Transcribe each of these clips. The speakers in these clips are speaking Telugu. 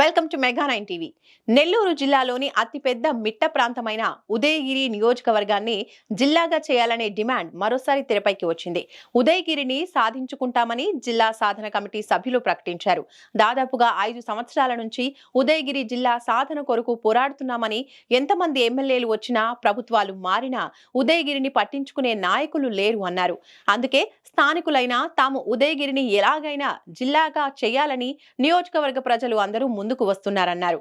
Welcome to mega nine TV Nellore జిల్లాలోని అతిపెద్ద మిట్ట ప్రాంతమైన ఉదయగిరి నియోజకవర్గాన్ని జిల్లాగా చేయాలనే డిమాండ్ మరోసారి తెరపైకి వచ్చింది. ఉదయగిరిని సాధించుకుంటామని జిల్లా సాధన కమిటీ సభ్యులు ప్రకటించారు. దాదాపుగా ఐదు సంవత్సరాల నుంచి ఉదయగిరి జిల్లా సాధన కొరకు పోరాడుతున్నామని ఎంతమంది ఎమ్మెల్యేలు వచ్చినా ప్రభుత్వాలు మారినా ఉదయగిరిని పట్టించుకునే నాయకులు లేరు అన్నారు. అందుకే స్థానికులైన తాము ఉదయగిరిని ఎలాగైనా జిల్లాగా చేయాలని నియోజకవర్గ ప్రజలు అందరూ ముందుకు వస్తున్నారన్నారు.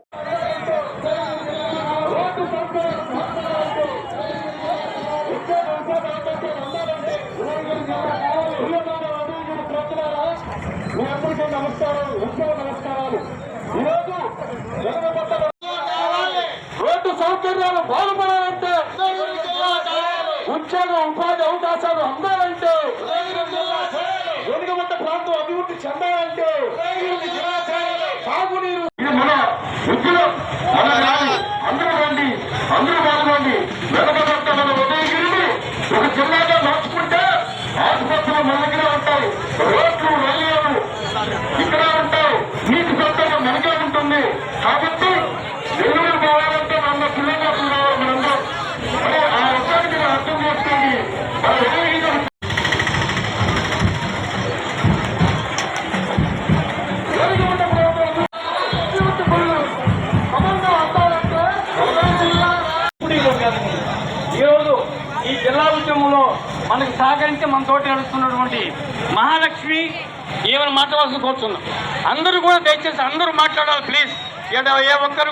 మీ అందరికీ ఉద్యోగ నమస్కారాలు ఈరోజు రోడ్డు సౌకర్యాలు బాగుపడాలంటే ఉద్యోగ ఉపాధి అవకాశాలు జిల్లా ఉద్యమంలో మనకు సహకరించి మన తోటి నడుస్తున్నటువంటి మహాలక్ష్మి ఏమైనా మాట్లాడాల్సి కోరుతున్నాం. అందరూ కూడా దయచేసి అందరూ మాట్లాడాలి ప్లీజ్ ఏ ఒక్కరు